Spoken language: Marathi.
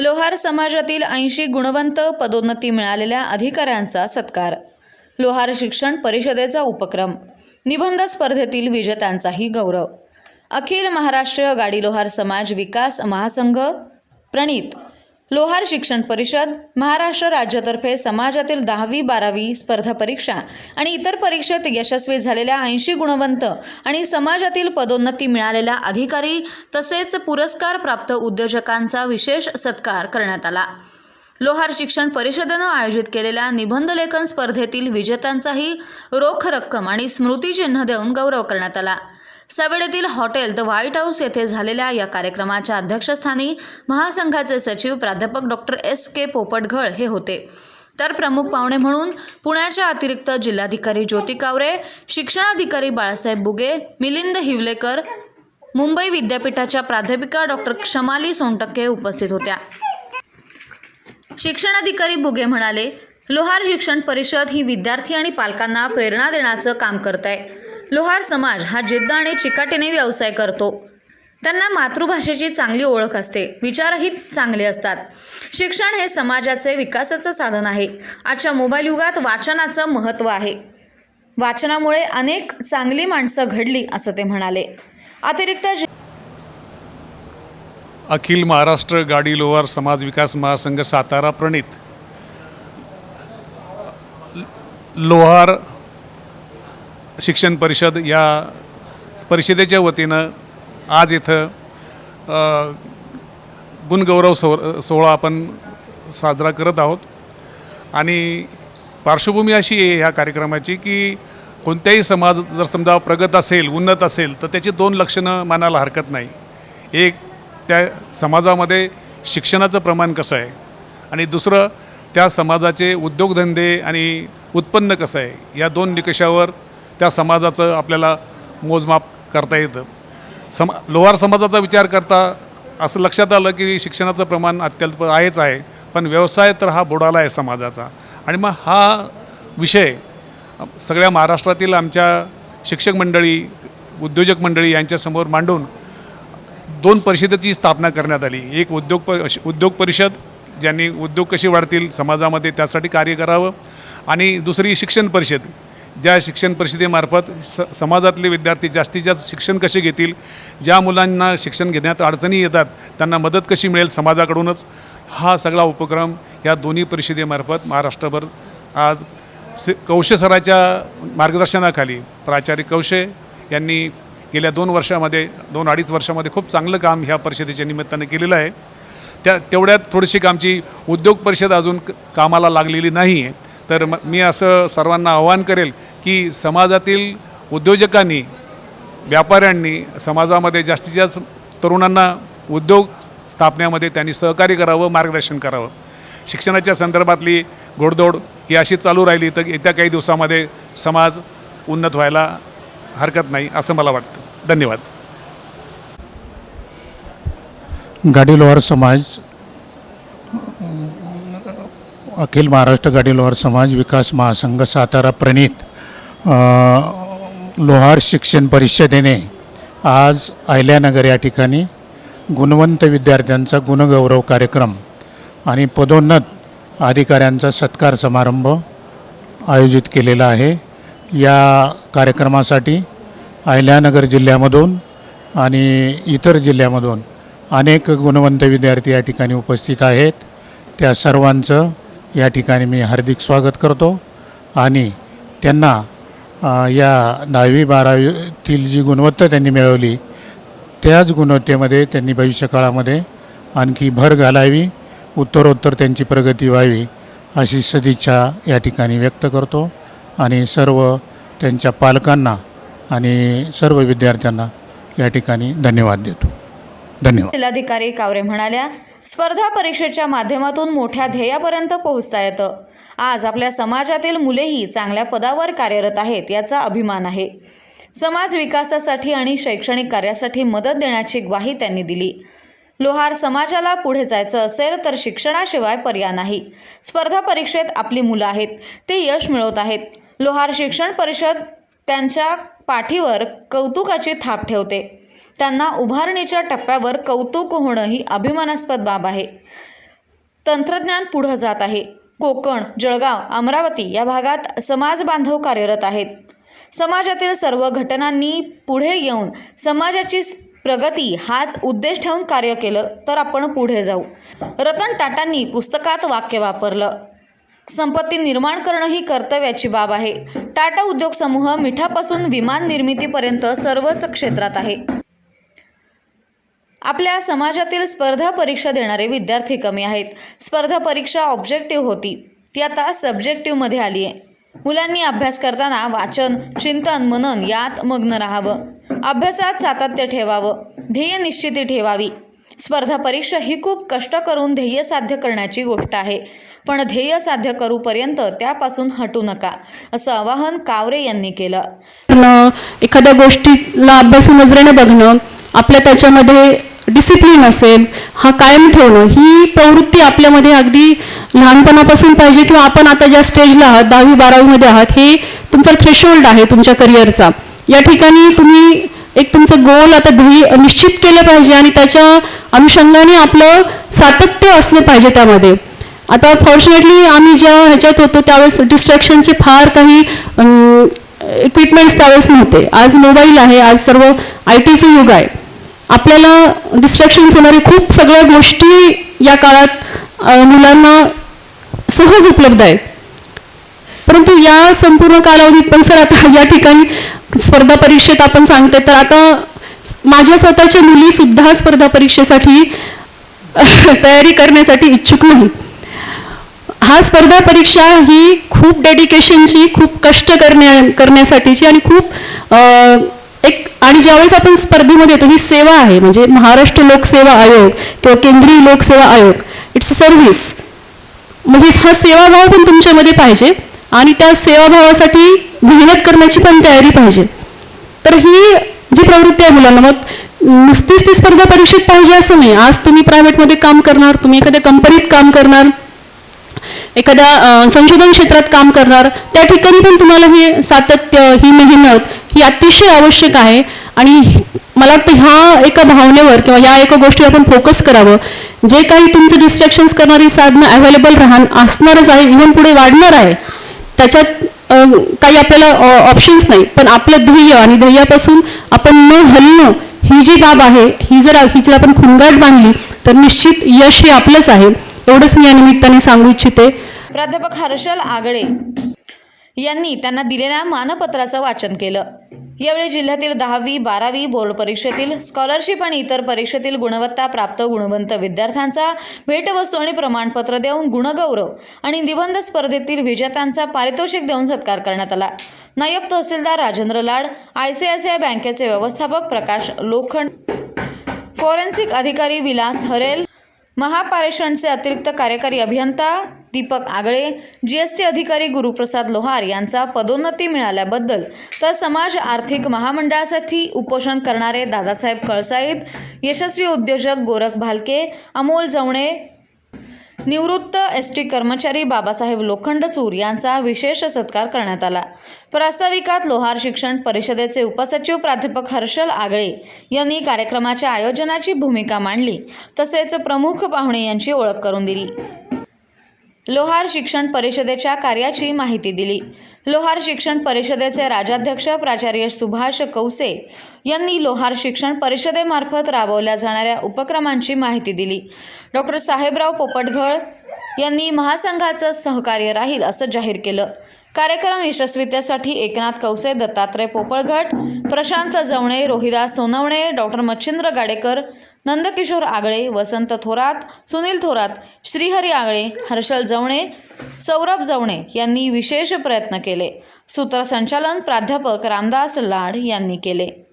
लोहार समाजातील ऐंशी गुणवंत पदोन्नती मिळालेल्या अधिकाऱ्यांचा सत्कार. लोहार शिक्षण परिषदेचा उपक्रम. निबंध स्पर्धेतील विजेत्यांचाही गौरव. अखिल महाराष्ट्र गाडी लोहार समाज विकास महासंघ प्रणीत लोहार शिक्षण परिषद महाराष्ट्र राज्यातर्फे समाजातील दहावी बारावी स्पर्धा परीक्षा आणि इतर परीक्षेत यशस्वी झालेल्या ऐंशी गुणवंत आणि समाजातील पदोन्नती मिळालेल्या अधिकारी तसेच पुरस्कार प्राप्त उद्योजकांचा विशेष सत्कार करण्यात आला. लोहार शिक्षण परिषदेनं आयोजित केलेल्या निबंधलेखन स्पर्धेतील विजेत्यांचाही रोख रक्कम आणि स्मृतिचिन्ह देऊन गौरव करण्यात आला. सवेडेतील हॉटेल द व्हाईट हाऊस येथे झालेल्या या कार्यक्रमाच्या अध्यक्षस्थानी महासंघाचे सचिव प्राध्यापक डॉक्टर एस के पोपटघळ हे होते. तर प्रमुख पाहुणे म्हणून पुण्याच्या अतिरिक्त जिल्हाधिकारी ज्योती कावरे शिक्षणाधिकारी बाळासाहेब बुगे मिलिंद हिवलेकर मुंबई विद्यापीठाच्या प्राध्यापिका डॉक्टर क्षमाली सोनटक्के उपस्थित होत्या. शिक्षणाधिकारी बुगे म्हणाले लोहार शिक्षण परिषद ही विद्यार्थी आणि पालकांना प्रेरणा देण्याचं काम करत आहे लोहार समाज हा जिद्द आणि चिकाटीने व्यवसाय करतो. त्यांना मातृभाषेची चांगली ओळख असते विचारही चांगले असतात. शिक्षण हे समाजाचे विकासाचं साधन आहे. आजच्या मोबाईल युगात वाचनाचं महत्त्व आहे. वाचनामुळे अनेक चांगली माणसं घडली असं ते म्हणाले. अतिरिक्त अखिल महाराष्ट्र गाडी लोहार समाज विकास महासंघ सातारा प्रणित. लोहार शिक्षण परिषद या परिषदेच्या वतीनं आज इथं गुणगौरव सो सोहळा आपण साजरा करत आहोत. आणि पार्श्वभूमी अशी आहे ह्या कार्यक्रमाची की कोणत्याही समाज जर समजा प्रगत असेल उन्नत असेल तर त्याची दोन लक्षणं मानायला हरकत नाही. एक त्या समाजामध्ये शिक्षणाचं प्रमाण कसं आहे? आणि दुसरं त्या समाजाचे उद्योगधंदे आणि उत्पन्न कसं आहे? या दोन निकषावर त्या समाजाचं आपल्याला मोजमाप करता येतं. सम लोहार समाजाचा विचार करता असं लक्षात आलं की शिक्षणाचं प्रमाण अत्यल्प आहेच आहे पण व्यवसाय तर हा बुडाला आहे समाजाचा. आणि मग हा विषय सगळ्या महाराष्ट्रातील आमच्या शिक्षक मंडळी उद्योजक मंडळी यांच्यासमोर मांडून दोन परिषदेची स्थापना करण्यात आली. एक उद्योग प उद्योग परिषद ज्यांनी उद्योग कसे वाढतील समाजामध्ये त्यासाठी कार्य करावं आणि दुसरी शिक्षण परिषद. ज्या शिक्षण परिषदेमार्फत स समाजातले विद्यार्थी जास्तीत जास्त शिक्षण कसे घेतील ज्या मुलांना शिक्षण घेण्यात अडचणी येतात त्यांना मदत कशी मिळेल समाजाकडूनच हा सगळा उपक्रम या दोन्ही परिषदेमार्फत महाराष्ट्रभर आज कौशे सराच्या मार्गदर्शनाखाली प्राचार्य कौशे यांनी गेल्या दोन वर्षामध्ये दोन अडीच वर्षामध्ये खूप चांगलं काम ह्या परिषदेच्या निमित्तानं केलेलं आहे. त्या तेवढ्यात थोडीशी आमची उद्योग परिषद अजून कामाला लागलेली नाही आहे तर म मी असं सर्वांना आव्हान करेल की समाजातील उद्योजकांनी व्यापाऱ्यांनी समाजामध्ये जास्तीत जास्त तरुणांना उद्योग स्थापण्यामध्ये त्यांनी सहकार्य करावं मार्गदर्शन करावं. शिक्षणाच्या संदर्भातली घोडदौड ही अशी चालू राहिली तर येत्या काही दिवसामध्ये समाज उन्नत व्हायला हरकत नाही असं मला वाटतं. धन्यवाद. गाडी लोहार समाज अखिल महाराष्ट्र गाडी लोहार समाज विकास महासंघ सातारा प्रणित लोहार शिक्षण परिषदेने आज अहिल्यानगर या ठिकाणी गुणवंत विद्यार्थ्यांचा गुणगौरव कार्यक्रम आणि पदोन्नत अधिकाऱ्यांचा सत्कार समारंभ आयोजित केलेला आहे. या कार्यक्रमासाठी अहिल्यानगर जिल्ह्यामधून आणि इतर जिल्ह्यामधून अनेक गुणवंत विद्यार्थी या ठिकाणी उपस्थित आहेत. त्या सर्वांचं या ठिकाणी मी हार्दिक स्वागत करतो आणि त्यांना या दहावी बारावीतील जी गुणवत्ता त्यांनी मिळवली त्याच गुणवत्तेमध्ये त्यांनी भविष्यकाळामध्ये आणखी भर घालावी उत्तरोत्तर त्यांची प्रगती व्हावी अशी सदिच्छा या ठिकाणी व्यक्त करतो आणि सर्व त्यांच्या पालकांना आणि सर्व विद्यार्थ्यांना या ठिकाणी धन्यवाद देतो. धन्यवाद. जिल्हाधिकारी कावरे म्हणाल्या स्पर्धा परीक्षेच्या माध्यमातून मोठ्या ध्येयापर्यंत पोहोचता येतं. आज आपल्या समाजातील मुलेही चांगल्या पदावर कार्यरत आहेत याचा अभिमान आहे. समाज विकासासाठी आणि शैक्षणिक कार्यासाठी मदत देण्याची ग्वाही त्यांनी दिली. लोहार समाजाला पुढे जायचं असेल तर शिक्षणाशिवाय पर्याय नाही. स्पर्धा परीक्षेत आपली मुलं आहेत ते यश मिळवत आहेत. लोहार शिक्षण परिषद त्यांच्या पाठीवर कौतुकाची थाप ठेवते. त्यांना उभारणीच्या टप्प्यावर कौतुक होणं ही अभिमानास्पद बाब आहे. तंत्रज्ञान पुढं जात आहे. कोकण जळगाव अमरावती या भागात समाज बांधव कार्यरत आहेत. समाजातील सर्व घटनांनी पुढे येऊन समाजाची प्रगती हाच उद्देश ठेवून कार्य केलं तर आपण पुढे जाऊ. रतन टाटांनी पुस्तकात वाक्य वापरलं संपत्ती निर्माण करणं ही कर्तव्याची बाब आहे. टाटा उद्योग समूह मिठापासून विमान निर्मितीपर्यंत सर्वच क्षेत्रात आहे. आपल्या समाजातील स्पर्धा परीक्षा देणारे विद्यार्थी कमी आहेत. स्पर्धा परीक्षा ऑब्जेक्टिव्ह होती. ती आता सब्जेक्टिव्हमध्ये आली आहे. मुलांनी अभ्यास करताना वाचन चिंतन मनन यात मग्न राहावं. अभ्यासात सातत्य ठेवावं. ध्येय निश्चिती ठेवावी. स्पर्धा परीक्षा ही खूप कष्ट करून ध्येय साध्य करण्याची गोष्ट आहे. पण ध्येय साध्य करूपर्यंत त्यापासून हटू नका असं आवाहन कावरे यांनी केलं. एखाद्या गोष्टीला अभ्यासू नजरेने बघणं आपल्या त्याच्यामध्ये डिसिप्लिन असेल हा कायम ठेवणं ही प्रवृत्ती आपल्यामध्ये अगदी लहानपणापासून पाहिजे किंवा आपण आता ज्या स्टेजला आहात दहावी बारावीमध्ये आहात हे तुमचा थ्रेशोल्ड आहे तुमच्या करिअरचा या ठिकाणी तुम्ही एक तुमचं गोल आता ध्येय निश्चित केलं पाहिजे आणि त्याच्या अनुषंगाने आपलं सातत्य असलं पाहिजे त्यामध्ये. आता फॉर्च्युनेटली आम्ही ज्या ह्याच्यात होतो त्यावेळेस डिस्ट्रॅक्शनचे फार काही इक्विपमेंट्स त्यावेळेस नव्हते. आज मोबाईल आहे आज सर्व आय टीचं युग आहे. आपल्याला डिस्ट्रॅक्शन्स होणारी खूप सगळ्या गोष्टी या काळात मुलांना सहज उपलब्ध आहेत. परंतु या संपूर्ण कालावधीत पण सर आता या ठिकाणी स्पर्धा परीक्षेत आपण सांगते तर आता माझ्या स्वतःच्या मुली सुद्धा स्पर्धा परीक्षेसाठी तयारी करण्यासाठी इच्छुक नाही. हा स्पर्धा परीक्षा ही खूप डेडिकेशनची खूप कष्ट करण्या करण्यासाठीची आणि खूप आणि ज्यावेळेस आपण स्पर्धेमध्ये येतो ही सेवा आहे. म्हणजे महाराष्ट्र लोकसेवा आयोग किंवा केंद्रीय लोकसेवा आयोग इट्स सर्व्हिस म्हणजे हा सेवाभाव पण तुमच्यामध्ये पाहिजे आणि त्या सेवाभावासाठी मेहनत करण्याची पण तयारी पाहिजे. तर ही जी प्रवृत्ती आहे मुलांना मग नुसतीच ती स्पर्धा परीक्षेत पाहिजे असं नाही. आज तुम्ही प्रायव्हेटमध्ये काम करणार तुम्ही एखाद्या कंपनीत काम करणार एखाद्या संशोधन क्षेत्रात काम करणार त्या ठिकाणी पण तुम्हाला हे सातत्य ही मेहनत ही अतिशय आवश्यक आहे. आणि मला वाटतं ह्या एका भावनेवर किंवा या एका गोष्टीवर आपण फोकस करावं. जे काही तुमचं डिस्ट्रॅक्शन्स करणारी साधनं अवेलेबल राहण असणारच आहे इव्हन पुढे वाढणार आहे त्याच्यात काही आपल्याला ऑप्शन्स नाही. पण आपलं ध्येय आणि ध्येयापासून आपण न हलणं ही जी बाब आहे ही जर ही जर आपण खुणगाट बांधली तर निश्चित यश हे आपलंच आहे. एवढंच मी या निमित्ताने सांगू इच्छिते. प्राध्यापक हर्षल आगळे यांनी त्यांना दिलेल्या मानपत्राचं वाचन केलं. यावेळी जिल्ह्यातील दहावी बारावी बोर्ड परीक्षेतील स्कॉलरशिप आणि इतर परीक्षेतील गुणवत्ता प्राप्त गुणवंत विद्यार्थ्यांचा भेटवस्तू आणि प्रमाणपत्र देऊन गुणगौरव आणि निबंध स्पर्धेतील विजेत्यांचा पारितोषिक देऊन सत्कार करण्यात आला. नायब तहसीलदार Rajendra Lad I C I C I बँकेचे व्यवस्थापक प्रकाश लोखंड फॉरेन्सिक अधिकारी विलास हरेल महापारेषणचे अतिरिक्त कार्यकारी अभियंता दीपक आगळे जीएसटी अधिकारी गुरुप्रसाद लोहार यांचा पदोन्नती मिळाल्याबद्दल तर समाज आर्थिक महामंडळासाठी उपोषण करणारे दादासाहेब कळसाईत यशस्वी उद्योजक गोरख भालके अमोल जवणे निवृत्त एस टी कर्मचारी बाबासाहेब लोखंडसूर यांचा विशेष सत्कार करण्यात आला. प्रास्ताविकात लोहार शिक्षण परिषदेचे उपसचिव प्राध्यापक हर्षल आगळे यांनी कार्यक्रमाच्या आयोजनाची भूमिका मांडली तसेच प्रमुख पाहुणे यांची ओळख करून दिली. लोहार शिक्षण परिषदेच्या कार्याची माहिती दिली. लोहार शिक्षण परिषदेचे राजाध्यक्ष प्राचार्य सुभाष कौसे यांनी लोहार शिक्षण परिषदेमार्फत राबवल्या जाणाऱ्या उपक्रमांची माहिती दिली. डॉक्टर साहेबराव पोपटघळ यांनी महासंघाचं सहकार्य राहील असं जाहीर केलं. कार्यक्रम यशस्वीतेसाठी एकनाथ कौसे दत्तात्रय पोपळघट प्रशांत जवणे रोहिदास सोनवणे डॉक्टर मच्छिंद्र गाडेकर नंदकिशोर आगळे वसंत थोरात सुनील थोरात श्रीहरी आगळे हर्षल जवणे सौरभ जवणे यांनी विशेष प्रयत्न केले. सूत्रसंचालन प्राध्यापक रामदास लाड यांनी केले.